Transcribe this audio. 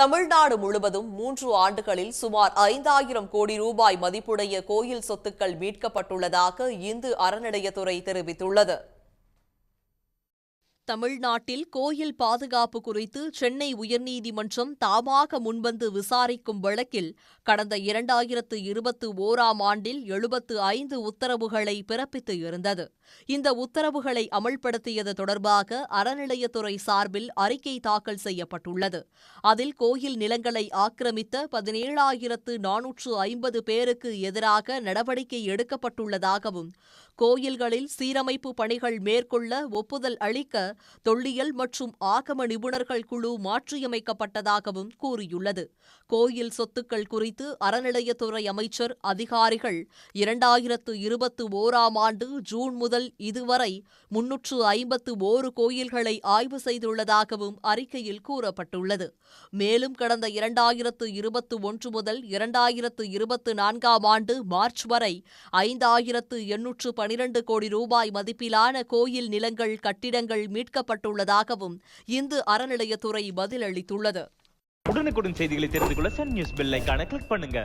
தமிழ்நாடு முழுவதும் மூன்று ஆண்டுகளில் சுமார் ஐந்தாயிரம் கோடி ரூபாய் மதிப்புடைய கோயில் சொத்துக்கள் மீட்கப்பட்டுள்ளதாக இந்து அறநிலையத்துறை தெரிவித்துள்ளது. தமிழ்நாட்டில் கோயில் பாதுகாப்பு குறித்து சென்னை உயர்நீதிமன்றம் தாமாக முன்வந்து விசாரிக்கும் வழக்கில் கடந்த இரண்டாயிரத்து இருபத்து ஓராம் ஆண்டில் எழுபத்து ஐந்து உத்தரவுகளை பிறப்பித்து இருந்தது. இந்த உத்தரவுகளை அமல்படுத்தியது தொடர்பாக அறநிலையத்துறை சார்பில் அறிக்கை தாக்கல் செய்யப்பட்டுள்ளது. அதில் கோயில் நிலங்களை ஆக்கிரமித்த பதினேழாயிரத்து நானூற்று ஐம்பது பேருக்கு எதிராக நடவடிக்கை எடுக்கப்பட்டுள்ளதாகவும் கோயில்களில் சீரமைப்பு பணிகள் மேற்கொள்ள ஒப்புதல் அளிக்க தொல்லியல் மற்றும் ஆகம நிபுணர்கள் குழு மாற்றியமைக்கப்பட்டதாகவும் கூறியுள்ளது. கோயில் சொத்துக்கள் குறித்து அறநிலையத்துறை அமைச்சர் அதிகாரிகள் இரண்டாயிரத்து இருபத்து ஓராம் ஆண்டு ஜூன் முதல் இதுவரை முன்னூற்று ஐம்பத்து ஓரு கோயில்களை ஆய்வு செய்துள்ளதாகவும் அறிக்கையில் கூறப்பட்டுள்ளது. மேலும் கடந்த இரண்டாயிரத்து இருபத்து ஒன்று முதல் இரண்டாயிரத்து இருபத்து நான்காம் ஆண்டு மார்ச் வரை ஐந்தாயிரத்து எண்ணூற்று பனிரண்டு கோடி ரூபாய் மதிப்பிலான கோயில் நிலங்கள் கட்டிடங்கள் மீட்கப்பட்டுள்ளதாகவும் இந்து அறநிலையத்துறை பதிலளித்துள்ளது. உடனுக்குடன் செய்திகளை தெரிந்து கொள்ள சன் நியூஸ் பெல்லைக்கான கிளிக் பண்ணுங்க.